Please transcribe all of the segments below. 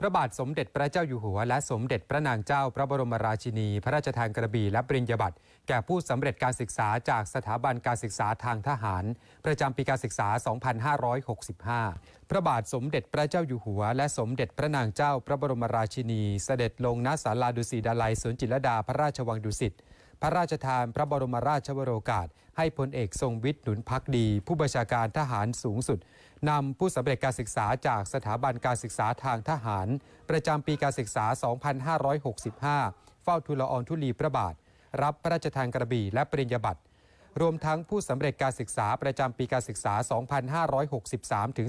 พระบาทสมเด็จพระเจ้าอยู่หัว และสมเด็จพระนางเจ้าพระบรมราชินี พระราชทานกระบี่และปริญญาบัตรแก่ผู้สำเร็จการศึกษาจากสถาบันการศึกษาทางทหาร ประจำปีการศึกษา 2565 พระบาทสมเด็จพระเจ้าอยู่หัว และสมเด็จพระนางเจ้าพระบรมราชินี เสด็จลงณศาลาดุสิตดาลัยสวนจิรดาพระราชวังดุสิต พระราชทานพระบรมราชวโรกาส ให้พลเอกทรงวิทย์หนุนพักดี ผู้บัญชาการทหารสูงสุดนำผู้สำเร็จการศึกษาจากสถาบันการศึกษาทางทหาร ประจำปีการศึกษา 2565 เฝ้าทูลอองธุลีพระบาท รับพระราชทานกระบี่และปริญญาบัตรรวมทั้งผู้สำเร็จการศึกษาประจำปีการศึกษา 2563 ถึง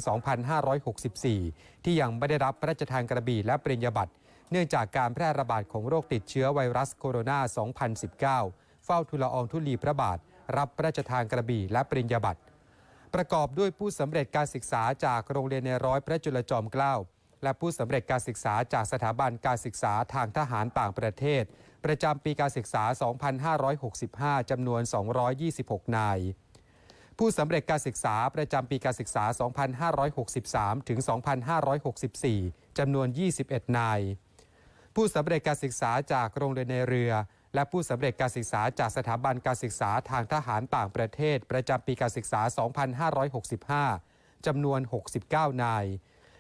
2564 ที่ยังไม่ได้รับพระราชทานกระบี่และปริญญาบัตร เนื่องจากการแพร่ระบาดของโรคติดเชื้อไวรัสโคโรนา 2019 เฝ้าทูลอองธุลีพระบาท รับพระราชทานกระบี่และปริญญาบัตรประกอบด้วยผู้สำเร็จการศึกษาจากโรงเรียนในร้อยพระจุลจอมเกล้าและผู้สำเร็จการศึกษาจากสถาบันการศึกษาทางทหารต่างประเทศ ประจำปีการศึกษา 2565จำนวน 226 นาย ผู้สำเร็จการศึกษาประจำปีการศึกษา 2563 ถึง 2564 จำนวน 21 นาย ผู้สำเร็จการศึกษาจากโรงเรียนในเรือ และผู้สำเร็จการศึกษาจากสถาบันการศึกษาทางทหารต่างประเทศ ประจำปีการศึกษา 2565จำนวน 69 นาย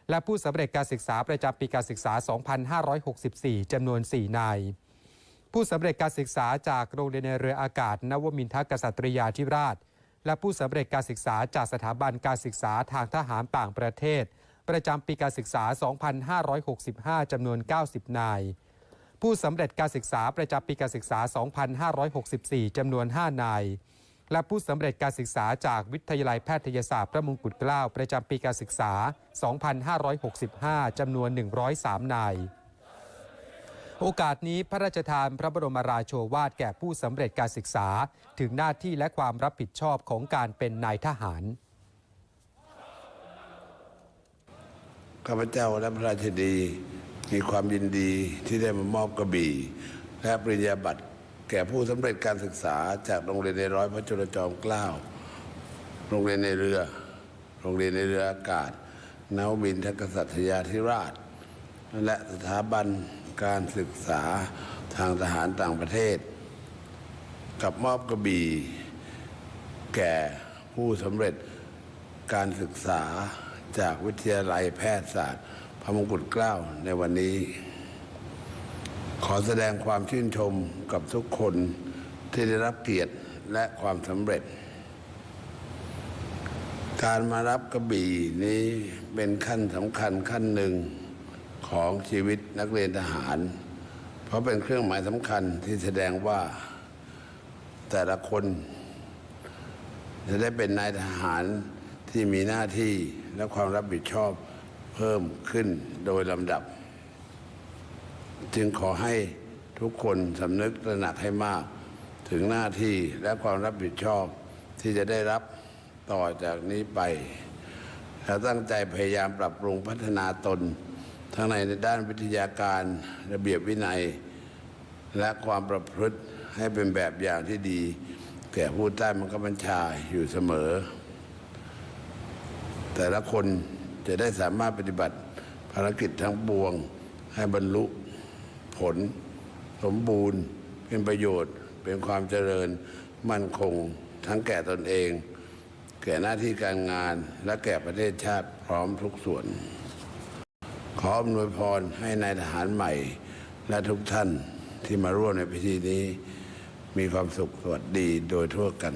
และผู้สำเร็จการศึกษาประจำปีการศึกษา 2564จำนวน 4 นาย ผู้สำเร็จการศึกษาจากโรงเรียนในเรืออากาศ นวมินทกษัตริยาธิราช และผู้สำเร็จการศึกษาจากสถาบันการศึกษาทางทหารต่างประเทศ ประจำปีการศึกษา 2565 จำนวน 90 นาย ผู้สำเร็จการศึกษาประจำปีการศึกษา 2564 จำนวน 5 นาย และผู้สำเร็จการศึกษาจากวิทยาลัยแพทยศาสตร์พระมงกุฎเกล้าประจำปีการศึกษา 2565 จำนวน 103 นายโอกาสนี้พระราชทานพระบรมราโชวาทแก่ผู้สำเร็จการศึกษา ถึงหน้าที่และความรับผิดชอบของการเป็นนายทหาร ข้าพเจ้าและพระราชดี มีความยินดีที่ได้มามอบกระบี่ และปริญญาบัตรแก่ผู้สำเร็จการศึกษาจากโรงเรียนในร้อยพระจุลจอมเกล้า โรงเรียนในเรือ โรงเรียนในเรืออากาศนาวมินทกษัตริยาธิราช และสถาบันการศึกษาทางทหารต่างประเทศ กับมอบกระบี่แก่ผู้สำเร็จการศึกษา จากวิทยาลัยแพทยศาสตร์ พระมงกุฎเกล้าในวันนี้ ขอแสดงความชื่นชมกับทุกคนที่ได้รับเกียรติและความสำเร็จ การมารับกระบี่นี้เป็นขั้นสำคัญขั้นหนึ่งของชีวิตนักเรียนทหาร เพราะเป็นเครื่องหมายสำคัญที่แสดงว่าแต่ละคนจะได้เป็นนายทหาร ที่มีหน้าที่และความรับผิดชอบเพิ่มขึ้นโดยลำดับ จึงขอให้ทุกคนสำนึกระหนักให้มาก ถึงหน้าที่และความรับผิดชอบที่จะได้รับต่อจากนี้ไปและตั้งใจพยายามปรับปรุงพัฒนาตน ทั้งในด้านวิทยาการระเบียบวินัย และความประพฤติให้เป็นแบบอย่างที่ดี แก่ผู้ใต้บังคับบัญชาอยู่เสมอ แต่ละคนจะได้สามารถปฏิบัติภารกิจทั้งปวง ให้บรรลุผล สมบูรณ์ เป็นประโยชน์ เป็นความเจริญมั่นคง ทั้งแก่ตนเอง แก่หน้าที่การงานและแก่ประเทศชาติพร้อมทุกส่วน ขออำนวยพรให้นายทหารใหม่ และทุกท่านที่มาร่วมในพิธีนี้ มีความสุขสวัสดีโดยทั่วกัน